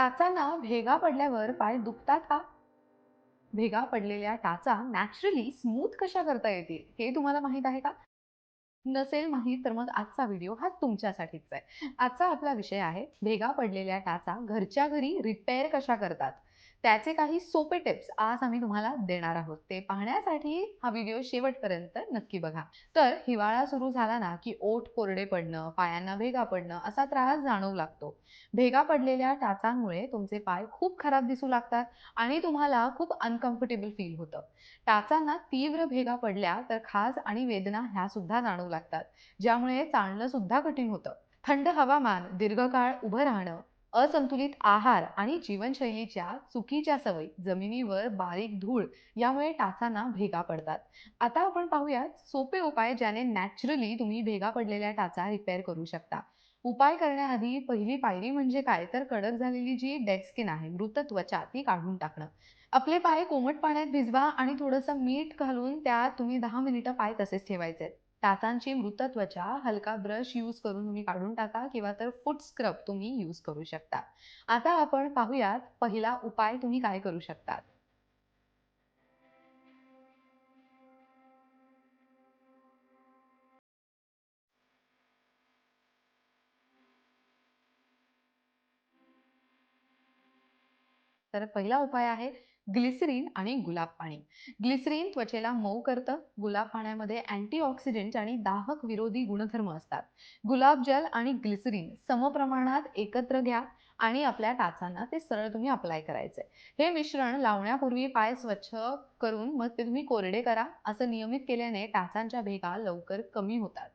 टाचांना भेगा पडल्यावर पाय दुखतात का? भेगा पडलेल्या टाचा नॅचरली स्मूथ कशा करता येतील हे तुम्हाला माहीत आहे का? नसेल माहीत तर मग आजचा व्हिडिओ हा तुमच्यासाठीच आहे. आजचा आपला विषय आहे भेगा पडलेल्या टाचा घरच्या घरी रिपेअर कशा करतात? त्याचे काही सोपे टिप्स आज आम्ही तुम्हाला देणार आहोत. ते पाहण्यासाठी हा व्हिडिओ शेवटपर्यंत नक्की बघा. तर हिवाळा सुरू झाला ना की ओठ कोरडे पडणं पायांना भेगा पडणं असा त्रास जाणवू लागतो. भेगा पडलेल्या टाचांमुळे तुमचे पाय खूप खराब दिसू लागतात आणि तुम्हाला खूप अनकम्फर्टेबल फील होतं. टाचांना तीव्र भेगा पडल्या तर खाज आणि वेदना ह्या सुद्धा जाणवू लागतात ज्यामुळे चालणं सुद्धा कठीण होतं. थंड हवामान दीर्घकाळ उभं राहणं असंतुलित आहार आणि जीवनशैलीच्या चुकीच्या सवयी जमिनीवर बारीक धूळ यामुळे टाचांना भेगा पडतात. आता आपण पाहूयात सोपे उपाय ज्याने नॅचरली तुम्ही भेगा पडलेल्या टाचा रिपेअर करू शकता. उपाय करण्याआधी पहिली पायरी म्हणजे काय? तर कडक झालेली जी डेड स्किन आहे मृत त्वचा ती काढून टाकणं. आपले पाय कोमट पाण्यात भिजवा आणि थोडंसं मीठ घालून त्यात तुम्ही दहा मिनिटं पाय तसेच ठेवायचे टाचांची मृत त्वचा हलका ब्रश यूज करून तुम्ही काढून टाका किंवा तर फूट स्क्रब तुम्ही यूज करू शकता. आता आपण पाहूयात पहिला उपाय तुम्ही काय करू शकतात? तर पहिला उपाय आहे ग्लिसरीन आणि गुलाब पाणी. ग्लिसरीन त्वचेला मऊ करतं. गुलाब पाण्यामध्ये अँटीऑक्सिडेंट आणि दाहक विरोधी गुणधर्म असतात. गुलाब जल आणि ग्लिसरीन समप्रमाणात एकत्र घ्या आणि आपल्या टाचांना ते सरळ तुम्ही अप्लाय करायचे हे मिश्रण लावण्यापूर्वी पाय स्वच्छ करून मग ते तुम्ही कोरडे करा. असं नियमित केल्याने टाचांच्या भेगा लवकर कमी होतात.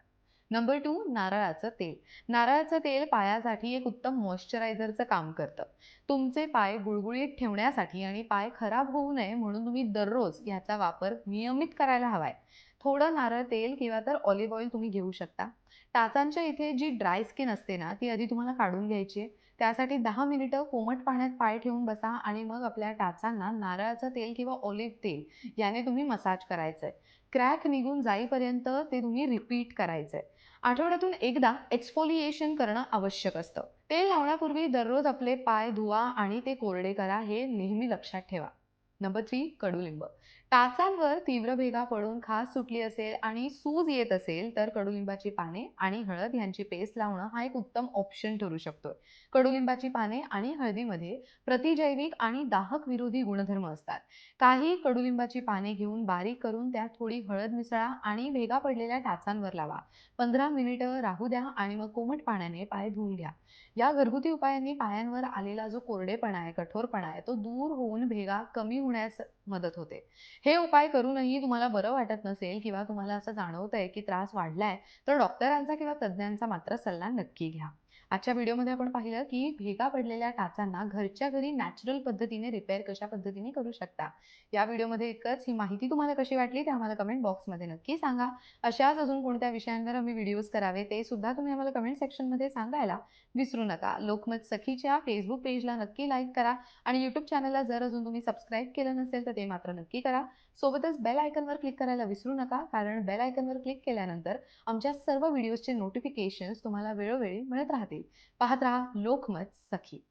नंबर टू नारळाचं तेल. नारळाचं तेल पायासाठी एक उत्तम मॉइश्चरायझरचं काम करतं. तुमचे पाय गुळगुळीत ठेवण्यासाठी आणि पाय खराब होऊ नये म्हणून तुम्ही दररोज याचा वापर नियमित करायला हवाय. थोडं नारळ तेल किंवा तर ऑलिव्ह ऑइल तुम्ही घेऊ शकता. टाचांच्या इथे जी ड्राय स्किन असते ना ती आधी तुम्हाला काढून घ्यायची आहे. त्यासाठी दहा मिनिटं कोमट पाण्यात पाय ठेवून बसा आणि मग आपल्या टाचांना नारळाचं तेल किंवा ऑलिव्ह तेल याने तुम्ही मसाज करायचंय. क्रॅक निघून जाईपर्यंत ते तुम्ही रिपीट करायचंय. आठवड्यातून एकदा एक्सफोलिएशन करणं आवश्यक असतं. तेल लावण्यापूर्वी दररोज आपले पाय धुवा आणि ते कोरडे करा हे नेहमी लक्षात ठेवा. नंबर थ्री कडुलिंब. टाचांवर तीव्र भेगा पडून खास सुटली असेल आणि सूज येत असेल तर कडुलिंबाची पाने आणि हळद यांची पेस्ट लावणं हा एक उत्तम ऑप्शन ठरू शकतो कडुलिंबाची पाने आणि हळदीमध्ये प्रतिजैविक आणि दाहक विरोधी गुणधर्म असतात. काही कडुलिंबाची पाने घेऊन बारीक करून त्यात थोडी हळद मिसळा आणि भेगा पडलेल्या टाचांवर लावा. पंधरा मिनिटं राहू द्या आणि मग कोमट पाण्याने पाय धुवून घ्या. या घरगुती उपायांनी पायांवर आलेला जो कोरडेपणा आहे कठोरपणा आहे तो दूर होऊन भेगा कमी होण्यास मदत होते. हे उपाय करूनही तुम्हाला बरं वाटत नसेल किंवा तुम्हाला असं जाणवतंय की त्रास वाढलाय तर डॉक्टरांचा किंवा तज्ज्ञांचा मात्र सल्ला नक्की घ्या. आजच्या व्हिडिओमध्ये आपण पाहिलं की भेगा पडलेल्या टाचांना घरच्या घरी नॅचरल पद्धतीने रिपेअर कशा पद्धतीने करू शकता? या व्हिडिओमध्ये इतकंच ही माहिती तुम्हाला कशी वाटली ते आम्हाला कमेंट बॉक्समध्ये नक्की सांगा. अशाच अजून कोणत्या विषयांवर आम्ही व्हिडिओज करावे ते सुद्धा तुम्ही आम्हाला कमेंट सेक्शनमध्ये सांगायला विसरू नका. लोकमत सखीच्या फेसबुक पेजला नक्की लाईक करा आणि यूट्यूब चॅनलला जर अजून तुम्ही सबस्क्राईब केलं नसेल तर ते मात्र नक्की करा. सोबतच बेल आयकनवर क्लिक करायला विसरू नका कारण बेल आयकनवर क्लिक केल्यानंतर आमच्या सर्व व्हिडिओजचे नोटिफिकेशन्स तुम्हाला वेळोवेळी मिळत राहतील. पाहत राहा लोकमत सखी.